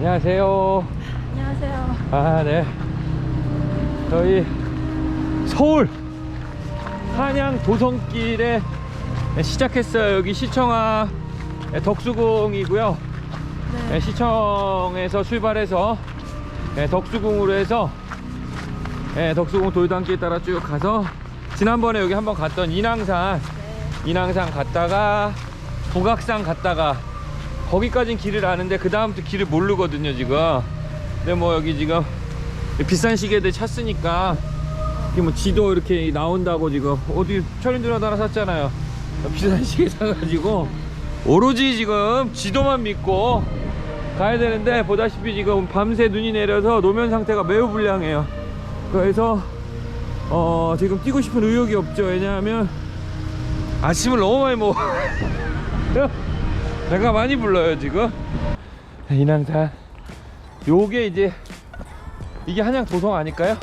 안녕하세요. 안녕하세요. 아, 네. 저희 서울 한양 도성길에 시작했어요. 여기 시청아 덕수궁이고요. 네. 네, 시청에서 출발해서 네, 덕수궁으로 해서 네, 덕수궁 돌담길 따라 쭉 가서 지난번에 여기 한번 갔던 인왕산 인왕산 갔다가 북악산 갔다가 거기까진 길을 아는데 그 다음부터 길을 모르거든요 지금. 근데 뭐 여기 지금 비싼 시계들 찼으니까 이게 뭐 지도 이렇게 나온다고 지금. 어디 철인들한테 하나 샀잖아요. 비싼 시계 사가지고. 오로지 지금 지도만 믿고 가야 되는데 보다시피 지금 밤새 눈이 내려서 노면 상태가 매우 불량해요. 그래서 어 지금 뛰고 싶은 의욕이 없죠. 왜냐하면 아침을 너무 많이 먹어 배가 많이 불러요 지금. 인왕산 요게 이제 이게 한양 도성 아닐까요?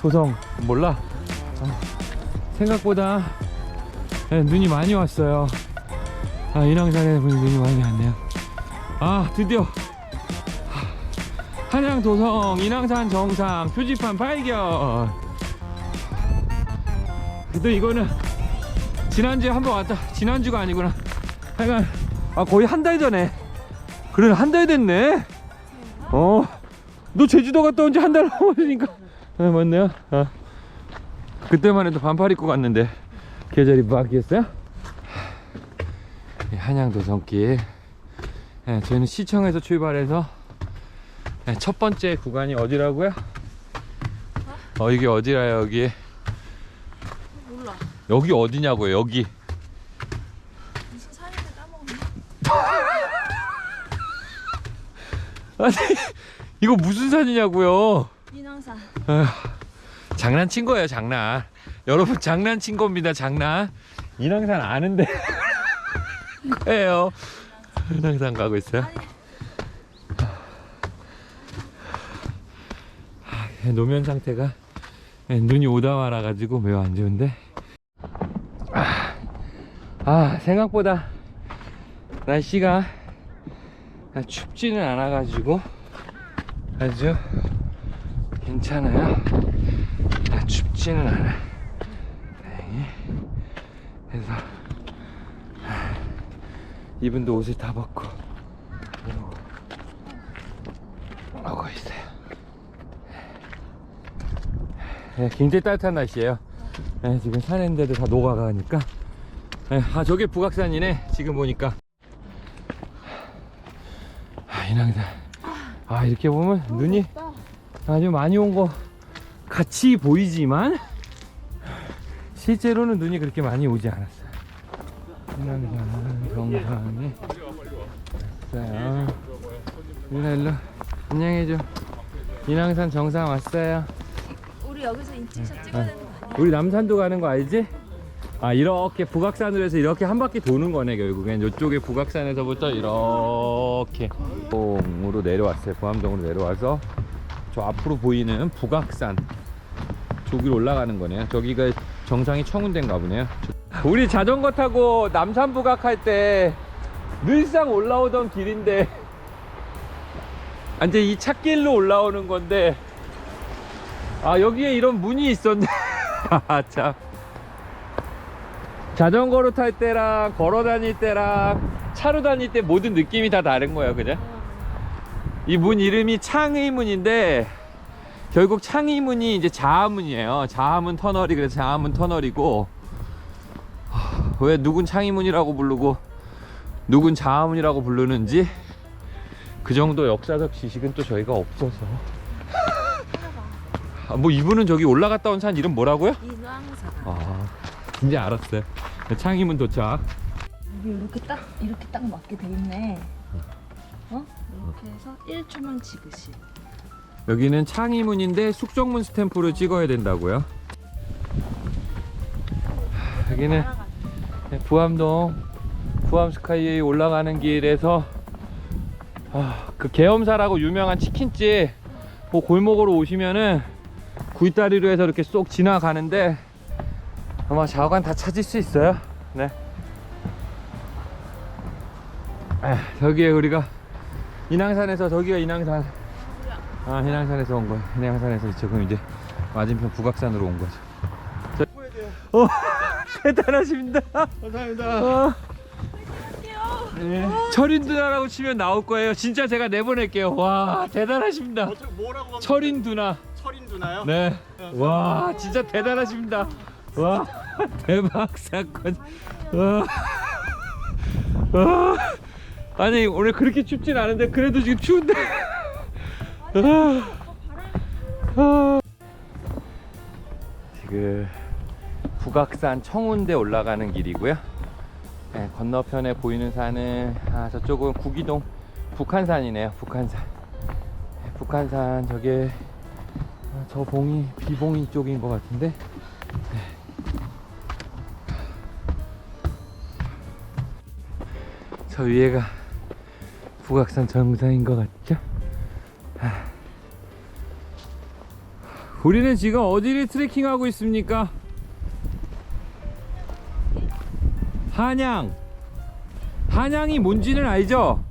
도성. 몰라. 아, 생각보다 네, 눈이 많이 왔어요. 아 인왕산에 눈이 많이 왔네요. 아 드디어. 하, 한양 도성 인왕산 정상 표지판 발견. 그래도 이거는 지난주에 한번 왔다. 지난주가 아니구나. 하여간 아 거의 한 달 전에 그래 한 달 됐네 어너 제주도 갔다 온 지 한 달 넘었으니까 네 맞네요 어. 그때만 해도 반팔 입고 갔는데 계절이 바뀌었어요? 이 한양도성길 네, 저희는 시청에서 출발해서 네, 첫 번째 구간이 어디라고요? 어 이게 어디라 여기 몰라. 여기 어디냐고요 여기 무슨 산인지 까먹었네. 아니 이거 무슨 산이냐고요? 인왕산. 아휴, 장난친 거예요 장난. 여러분 장난친 겁니다 장난. 인왕산 아는데. 거예요. 인왕산 가고 있어요? 아, 노면 상태가 예, 눈이 오다 말아 가지고 매우 안 좋은데. 아, 아 생각보다 날씨가 춥지는 않아 가지고 아주 괜찮아요. 아, 춥지는 않아. 그래서 하, 이분도 옷을 다 벗고 오고 있어요. 네, 굉장히 따뜻한 날씨예요. 네, 지금 산인데도 다 녹아가니까. 네, 아 저게 북악산이네. 지금 보니까. 아, 인왕산. 아 이렇게 보면 눈이. 아주 많이 온 거 같이 보이지만 실제로는 눈이 그렇게 많이 오지 않았어요. 인왕산 정상에 왔어요. 일로 일로 안녕해줘. 인왕산 정상 왔어요. 우리 여기서 인증샷 찍어야 되는 거 아니야? 우리 남산도 가는 거 알지? 아 이렇게 북악산으로 해서 이렇게 한 바퀴 도는 거네 결국엔. 이쪽에 북악산에서부터 이렇게 동으로 내려왔어요. 보암동으로 내려와서 저 앞으로 보이는 북악산 저기로 올라가는 거네요. 저기가 정상이 청운대인가 보네요. 우리 자전거 타고 남산 북악 할 때 늘상 올라오던 길인데 아, 이제 이 찻길로 올라오는 건데 아 여기에 이런 문이 있었네. 아참 자전거로 탈 때랑 걸어 다닐 때랑 차로 다닐 때 모든 느낌이 다 다른 거예요 그죠? 이 문 이름이 창의문인데 결국 창의문이 이제 자아문이에요 자아문 터널이 그래서 자아문 터널이고 하, 왜 누군 창의문이라고 부르고 누군 자아문이라고 부르는지 그 정도 역사적 지식은 또 저희가 없어서 아, 뭐 이분은 저기 올라갔다 온 산 이름 뭐라고요? 인왕산. 아 이제 알았어요 창의문 도착 여기 이렇게 딱 이렇게 딱 맞게 돼 있네. 어? 이렇게 해서 1초만 찍으시. 여기는 창의문인데 숙정문 스탬프를 찍어야 된다고요 하, 여기는 부암동 부암 스카이에 올라가는 길에서 아, 그 계엄사라고 유명한 치킨집 그 골목으로 오시면은 구이다리로 해서 이렇게 쏙 지나가는데 아마 좌우간 다 찾을 수 있어요 네 아, 저기에 우리가 인왕산에서 저기가 인왕산. 아 인왕산에서 온 거야. 인왕산에서 지금 이제 맞은편 북악산으로 온 거죠. 저... 어 대단하십니다. 감사합니다. 어. 네. 철인두나라고 치면 나올 거예요. 진짜 제가 내보낼게요. 와 대단하십니다. 어떻게 뭐라고 하면 철인두나. 철인 누나요? 네. 와 진짜 대단하십니다. 와 대박 사건. 와. 와. 아니 오늘 그렇게 춥진 않은데 그래도 지금 추운데. 아. 아. 지금 북악산 청운대 올라가는 길이고요. 네, 건너편에 보이는 산은 아, 저쪽은 구기동 북한산이네요. 북한산. 네, 북한산 저게 아, 저 봉이 비봉이 쪽인 것 같은데. 저 위에가 북악산 정상인 것 같죠? 하. 우리는 지금 어디를 트레킹하고 있습니까? 한양. 한양이 뭔지는 알죠?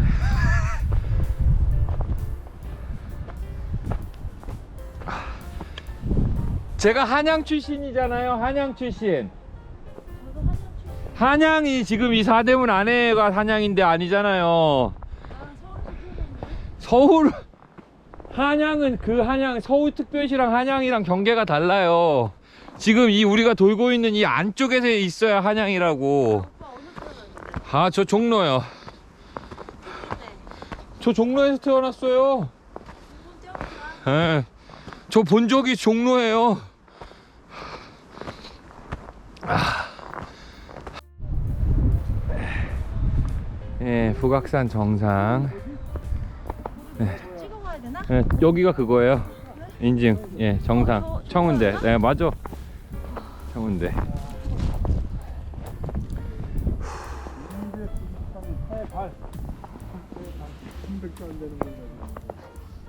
제가 한양 출신이잖아요. 한양 출신. 한양이 지금 이 사대문 안에가 한양인데 아니잖아요. 서울 한양은 그 한양 서울특별시랑 한양이랑 경계가 달라요. 지금 이 우리가 돌고 있는 이 안쪽에서 있어야 한양이라고. 아 저 종로요. 저 종로에서 태어났어요. 예. 저 본 적이 종로예요. 예, 북악산 정상. 찍어가야 되나? 예, 여기가 그거예요. 인증. 예, 정상. 청운대. 네, 맞아. 청운대.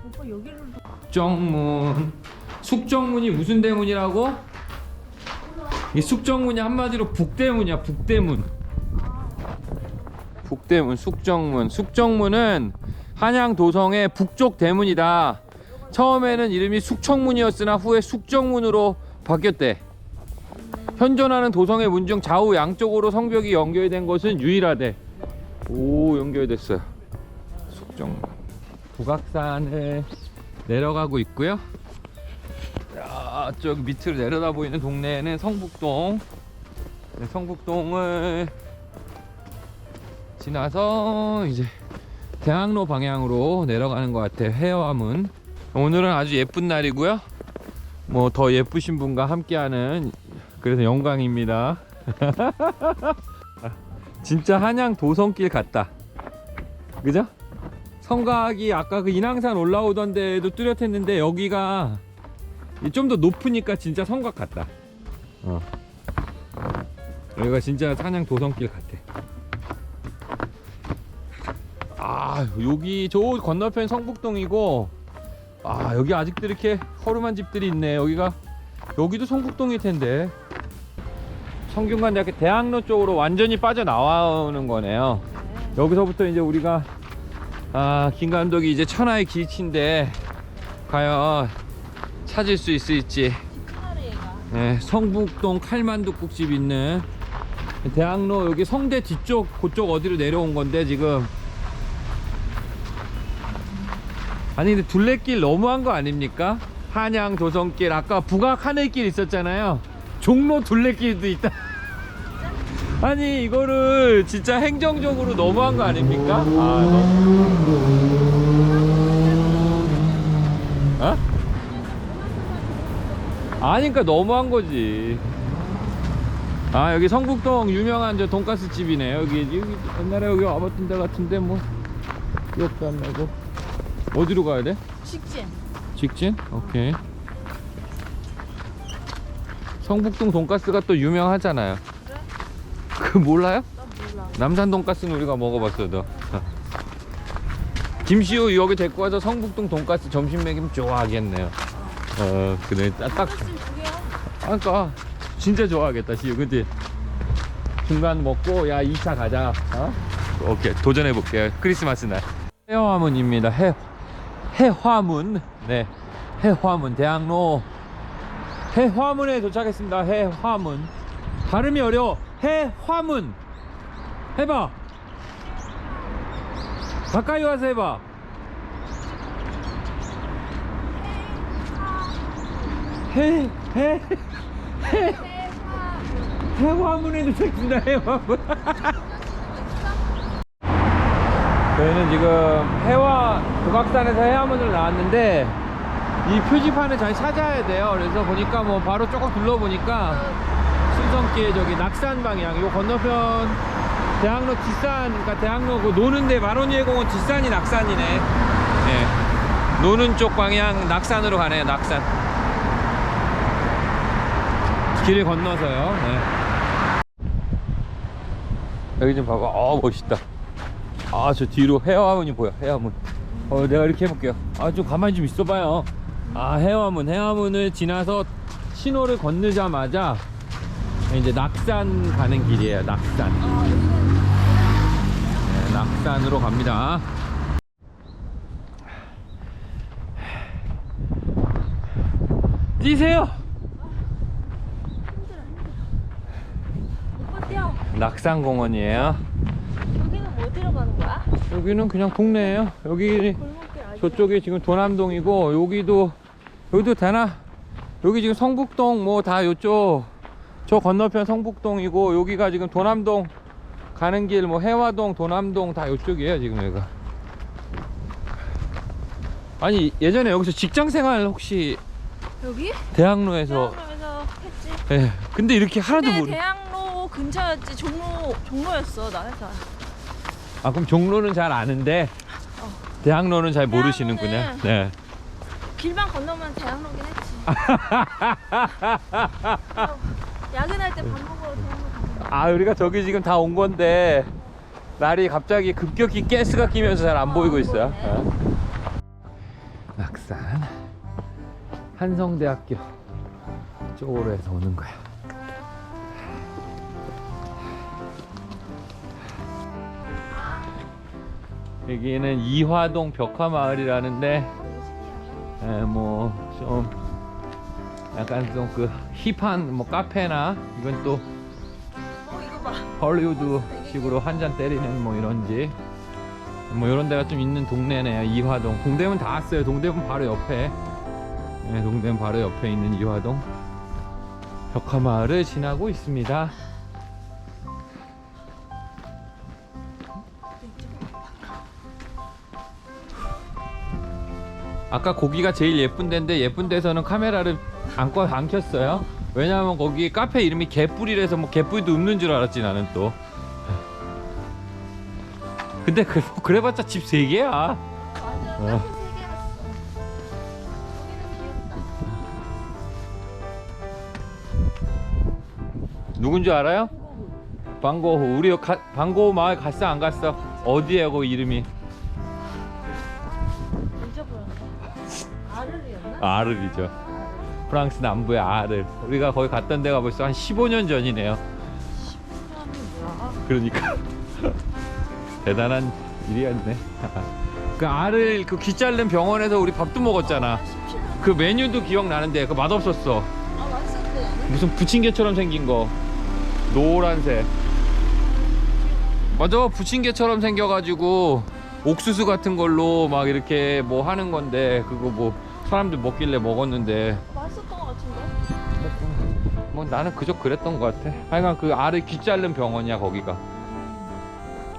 오빠 여기를 숙정문. 숙정문이 무슨 대문이라고? 이 숙정문이 한마디로 북대문이야, 북대문. 북대문, 숙정문. 숙정문은 한양 도성의 북쪽 대문이다. 처음에는 이름이 숙청문이었으나 후에 숙정문으로 바뀌었대. 현존하는 도성의 문 중 좌우 양쪽으로 성벽이 연결된 것은 유일하대. 오, 연결됐어요. 숙정문. 북악산을 내려가고 있고요. 자, 저 밑으로 내려다 보이는 동네는 성북동. 네, 성북동을 지나서 이제 대학로 방향으로 내려가는 것 같아요. 해화문. 오늘은 아주 예쁜 날이고요. 뭐 더 예쁘신 분과 함께하는 그래서 영광입니다. 진짜 한양 도성길 같다. 그죠? 성곽이 아까 그 인왕산 올라오던 데도 뚜렷했는데 여기가 좀 더 높으니까 진짜 성곽 같다. 어. 여기가 진짜 한양 도성길 같아. 아 여기 저 건너편 성북동이고 아 여기 아직도 이렇게 허름한 집들이 있네. 여기가 여기도 성북동일 텐데. 성균관대학교 대학로 쪽으로 완전히 빠져나오는 거네요. 여기서부터 이제 우리가 아, 김 감독이 이제 천하의 길치인데 과연 찾을 수 있을지. 네, 성북동 칼만둣국집 있는 대학로 여기 성대 뒤쪽 그쪽 어디로 내려온 건데 지금 아니 근데 둘레길 너무한 거 아닙니까? 한양 도성길 아까 북악 하늘길 있었잖아요. 종로 둘레길도 있다. 아니 이거를 진짜 행정적으로 너무한 거 아닙니까? 아, 너... 어? 아니 그러니까 너무한 거지. 아 여기 성북동 유명한 저 돈가스 집이네. 여기 여기 옛날에 여기 와봤던 데 같은데 뭐 기억도 안 나고 어디로 가야 돼? 직진. 직진? 오케이. 성북동 돈가스가 또 유명하잖아요. 그 몰라요? 나 몰라. 남산 돈가스는 우리가 먹어봤어도. 김시우 여기 데리고 와서 성북동 돈가스 점심 먹이면 좋아하겠네요. 어 그래 딱. 아까 진짜 좋아하겠다 시우 그치? 중간 먹고 야 2차 가자 어? 오케이 도전해 볼게요 크리스마스 날 해화문입니다. 해 해화문. 네. 해화문 대학로 해화문에 도착했습니다. 해화문. 발음이 어려워. 해화문. 해봐. 가까이 와서 해봐. 해, 해, 해, 해화문에 도착했습니다. 해화문. 저희는 지금 해화 북악산에서 해화문을 나왔는데 이 표지판을 잘 찾아야 돼요. 그래서 보니까 뭐 바로 조금 둘러보니까 순성길 저기 낙산 방향 요 건너편 대학로 뒷산 그러니까 대학로 그 노는데 마로니에 공원 뒷산이 낙산이네. 네. 노는 쪽 방향 낙산으로 가네요. 낙산. 길을 건너서요. 네. 여기 좀 봐봐. 어 멋있다. 아 저 뒤로 해화문이 보여 해화문 어 내가 이렇게 해볼게요. 아 좀 가만히 좀 있어봐요. 아 해화문 해화문을 지나서 신호를 건너자마자 이제 낙산 가는 길이에요 낙산. 네, 낙산으로 갑니다. 뛰세요. 낙산공원이에요 여기는 뭐 들어가는 거야? 여기는 그냥 동네예요 여기? 저쪽이 지금 도남동이고 여기도 여기도 되나? 여기 지금 성북동 뭐 다 요쪽 저 건너편 성북동이고 여기가 지금 도남동 가는 길 뭐 해화동 도남동 다 요쪽이에요 지금 여기가 아니 예전에 여기서 직장 생활 혹시 여기? 대학로에서 대학로에서 했지. 예 근데 이렇게 하나도 모르 대학로 근처였지 종로 종로였어 나 회사. 아 그럼 종로는 잘 아는데 어. 대학로는 잘 모르시는군요 대학로는 네 길만 건너면 대학로긴 했지. 야근할 때 밥 먹으러 대학로 가는 아 우리가 저기 지금 다 온 건데 날이 갑자기 급격히 가스가 끼면서 잘 안 보이고 있어요. 낙산 한성대학교 쪽으로 해서 오는 거야 여기는 이화동 벽화마을이라는데 뭐 좀 약간 좀 그 힙한 뭐 카페나 이건 또. 헐리우드 식으로 한 잔 때리는 뭐 이런지. 뭐 이런 데가 좀 있는 동네네요 이화동. 동대문 다 왔어요. 동대문 바로 옆에. 네, 동대문 바로 옆에 있는 이화동 벽화마을을 지나고 있습니다 아까 고기가 제일 예쁜 데인데 예쁜 데서는 카메라를 안, 꺼, 안 켰어요 왜냐면 거기 카페 이름이 개뿔이라서 뭐 개뿔도 없는 줄 알았지 나는 또 근데 그, 그래봤자 집 세 개야 맞아. 어. 카페 세 귀엽다. 누군지 알아요? 방고호 우리 가, 방고호 마을 갔어 안 갔어? 어디에 그 이름이 아르리죠. 프랑스 남부의 아르 우리가 거기 갔던 데가 벌써 한 15년 전이네요? 그러니까. 대단한 일이었네. 그 알을 그 귀 자른 병원에서 우리 밥도 먹었잖아. 17년. 그 메뉴도 기억나는데 그 맛없었어. 아 맛있었대. 무슨 부침개처럼 생긴 거. 노란색. 맞아. 부침개처럼 생겨가지고 옥수수 같은 걸로 막 이렇게 뭐 하는 건데 그거 뭐 사람들 먹길래 먹었는데. 맛있었던 것 같은데. 뭐 나는 그저 그랬던 것 같아. 하여간 그 알을 귀 자른 병원이야 거기가.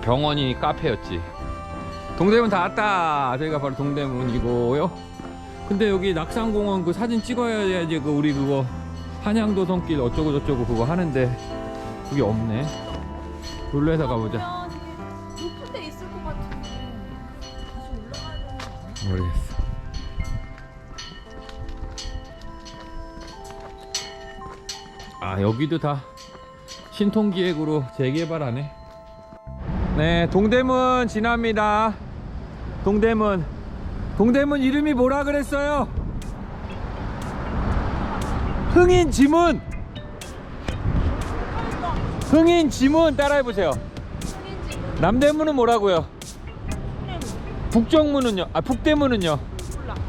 병원이 카페였지. 동대문 다 왔다. 저희가 바로 동대문이고요. 근데 여기 낙산공원 그 사진 찍어야지 그 우리 그거 한양도 성길 어쩌고 저쩌고 그거 하는데 그게 없네. 놀래서 가보자. 그러면 높은 데 있을 것 같은데 다시 올라가야 되는 거 아니야? 모르겠어 아 여기도 다 신통기획으로 재개발하네 네 동대문 지납니다 동대문 동대문 이름이 뭐라 그랬어요 흥인 지문 흥인 지문 따라해보세요 남대문은 뭐라고요 북정문은요? 아 북대문은요?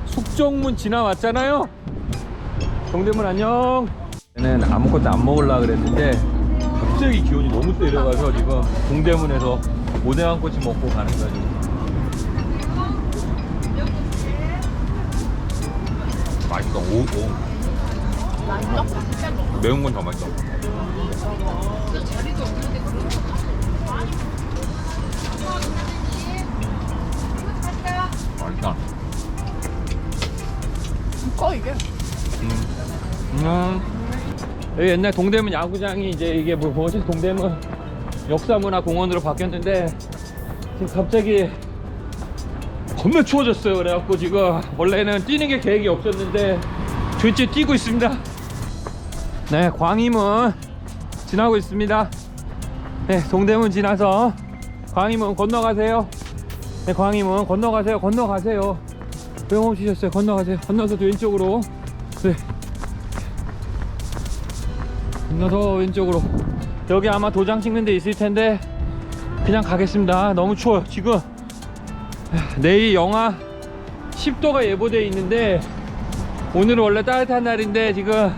숙정문 지나왔잖아요. 동대문 안녕. 는 아무것도 안 먹으려 그랬는데 갑자기 기온이 너무 때려가서 지금 동대문에서 오뎅 한 꼬치 먹고 가는 거야 지금. 맛있어. 오, 오. 매운 건 더 맛있어. 맛있다. 꺼 이게. 음. 여기 옛날 동대문 야구장이 이제 이게 뭐 뭐지? 동대문 역사문화공원으로 바뀌었는데 지금 갑자기 겁나 추워졌어요. 그래갖고 지금 원래는 뛰는 게 계획이 없었는데 조이째 뛰고 있습니다. 네 광희문 지나고 있습니다. 네 동대문 지나서 광희문 건너가세요. 네 광희문 건너가세요. 건너가세요. 왜 멈추셨어요? 건너가세요. 건너서 왼쪽으로. 네 건너서 왼쪽으로. 여기 아마 도장 찍는 데 있을 텐데 그냥 가겠습니다. 너무 추워요 지금. 내일 영하 10도가 예보되어 있는데 오늘은 원래 따뜻한 날인데 지금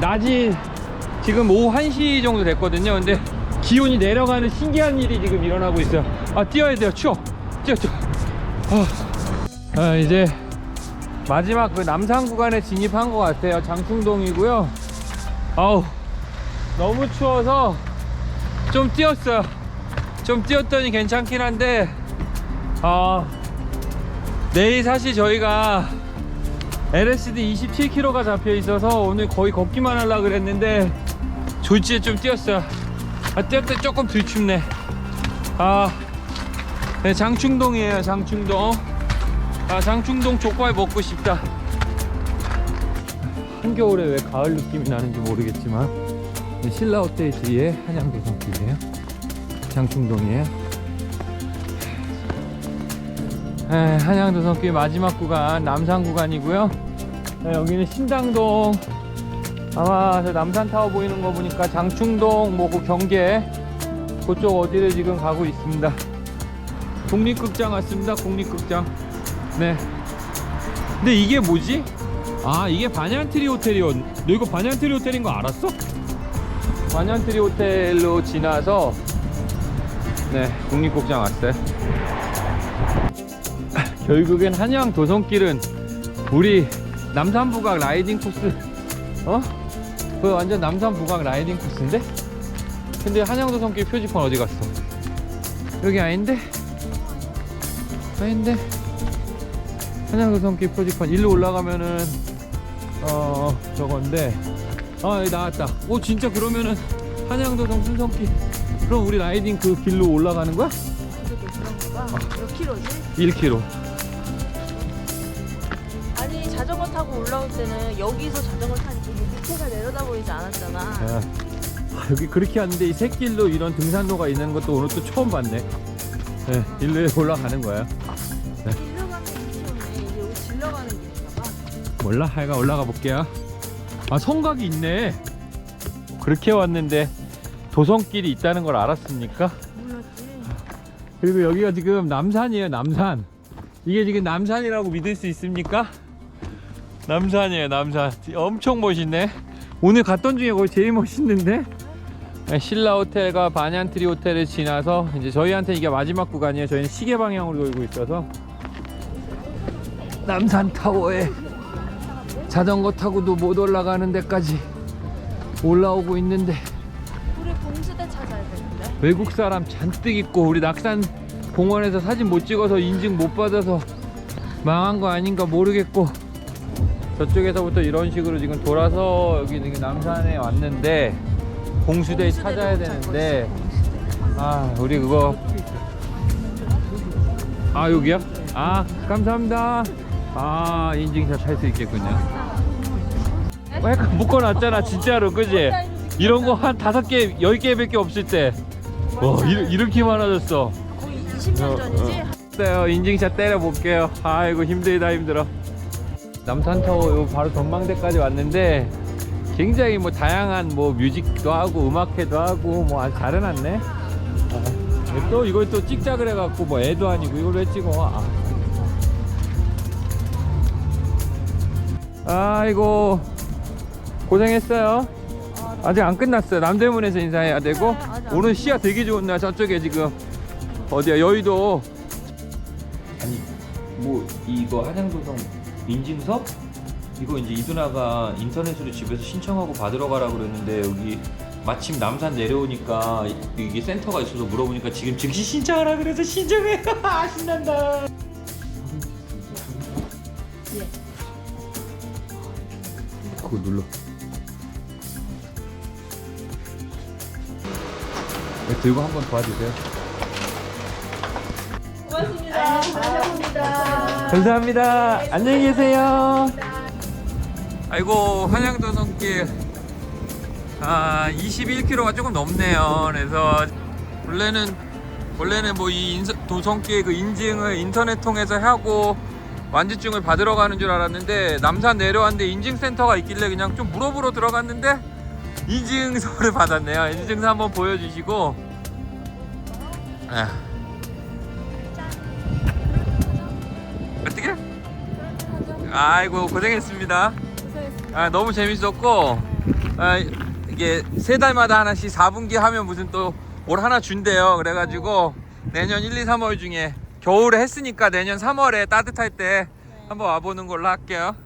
낮이 지금 오후 1시 정도 됐거든요. 근데 기온이 내려가는 신기한 일이 지금 일어나고 있어요. 아 뛰어야 돼요. 추워. 뛰어 뛰어. 아, 아, 이제 마지막 그 남산 구간에 진입한 것 같아요. 장충동이고요 아우 너무 추워서 좀 뛰었어요 좀 뛰었더니 괜찮긴 한데 아 내일 사실 저희가 LSD 27kg가 잡혀 있어서 오늘 거의 걷기만 하려고 그랬는데 졸지에 좀 뛰었어요 아 뛰었더니 조금 덜 춥네. 아 네, 장충동이에요 장충동. 아 장충동 족발 먹고 싶다 한겨울에 왜 가을 느낌이 나는지 모르겠지만 네, 신라 호텔 뒤에 한양도성길이에요. 장충동이에요. 에, 한양도성길 마지막 구간 남산 구간이고요. 네, 여기는 신당동. 아마 저 남산타워 보이는 거 보니까 장충동 뭐그 경계 그쪽 어디를 지금 가고 있습니다. 국립극장 왔습니다 국립극장. 네. 근데 이게 뭐지? 아 이게 반얀트리 호텔이었 너 이거 반얀트리 호텔인 거 알았어? 반얀트리 호텔로 지나서 네 국립극장 왔어요 결국엔 한양 도성길은 우리 남산부각 라이딩 코스 어? 그 완전 남산부각 라이딩 코스인데? 근데 한양 도성길 표지판 어디 갔어? 여기 아닌데? 아닌데? 한양 도성길 표지판 일로 올라가면은 어 저건데 아 여기 나왔다 오 진짜 그러면은 한양도성 순성길 그럼 우리 라이딩 그 길로 올라가는 거야? 그게 그런가 봐. 몇 킬로지? 1km 아니 자전거 타고 올라올 때는 여기서 자전거 타니까 이게 밑에가 내려다 보이지 않았잖아. 아, 여기 그렇게 하는데 이 새길로 이런 등산로가 있는 것도 오늘 또 처음 봤네 네, 일로 올라가는 거야 몰라 하여간 올라가 볼게요. 아 성곽이 있네. 그렇게 왔는데 도성길이 있다는 걸 알았습니까? 몰랐지. 그리고 여기가 지금 남산이에요 남산. 이게 지금 남산이라고 믿을 수 있습니까? 남산이에요 남산. 엄청 멋있네. 오늘 갔던 중에 거의 제일 멋있는데? 네, 신라 호텔과 반얀트리 호텔을 지나서 이제 저희한테 이게 마지막 구간이에요. 저희는 시계 방향으로 돌고 있어서. 남산 타워에 자전거 타고도 못 올라가는 데까지 올라오고 있는데 우리 봉수대 찾아야 되는데. 외국 사람 잔뜩 있고 우리 낙산 공원에서 사진 못 찍어서 인증 못 받아서 망한 거 아닌가 모르겠고 저쪽에서부터 이런 식으로 지금 돌아서 여기 남산에 왔는데 공수대 찾아야 되는데 아 우리 그거 아 여기요? 아 감사합니다 아 인증샷 할 수 있겠군요 어, 약간 묶어놨잖아 진짜로 그지? 이런 거 한 다섯 개, 열 개밖에 없을 때. 와, 이렇게, 많아졌어. 거의 20년 전이지. 때요, 인증샷 때려볼게요. 아이고, 힘들다, 힘들어. 남산타워 요 바로 전망대까지 왔는데, 굉장히 뭐 다양한 뭐 뮤직도 하고, 음악회도 하고, 뭐 아주 잘 해놨네. 아, 또 이걸 또 찍자 그래갖고 뭐 애도 아니고 이걸 왜 찍어 아. 아이고 고생했어요. 아직 안 끝났어요. 남대문에서 인사해야 되고. 오늘 시야 되게 좋은 날 저쪽에 지금. 어디야? 여의도. 아니 뭐 이거 한양도성 인증서 이거 이제 이두나가 인터넷으로 집에서 신청하고 받으러 가라 그랬는데 여기 마침 남산 내려오니까 이- 이게 센터가 있어서 물어보니까 지금 즉시 신청하라 그래서 신청해 신난다 그거 눌러 네, 들고 한번 도와주세요 고맙습니다. 감사합니다. 감사합니다. 안녕히 계세요. 아이고 한양도성길 아 21km가 조금 넘네요. 그래서 원래는 원래는 뭐 이 도성길 그 인증을 인터넷 통해서 하고 완주증을 받으러 가는 줄 알았는데 남산 내려왔는데 인증센터가 있길래 그냥 좀 물어보러 들어갔는데 인증서를 받았네요. 인증서 한번 보여주시고. 아. 어떻게? 아이고 고생했습니다. 아 너무 재밌었고 아, 이게 세 달마다 하나씩 4분기 하면 무슨 또 올 하나 준대요. 그래가지고 내년 1, 2, 3월 중에 겨울에 했으니까 내년 3월에 따뜻할 때 한번 와보는 걸로 할게요.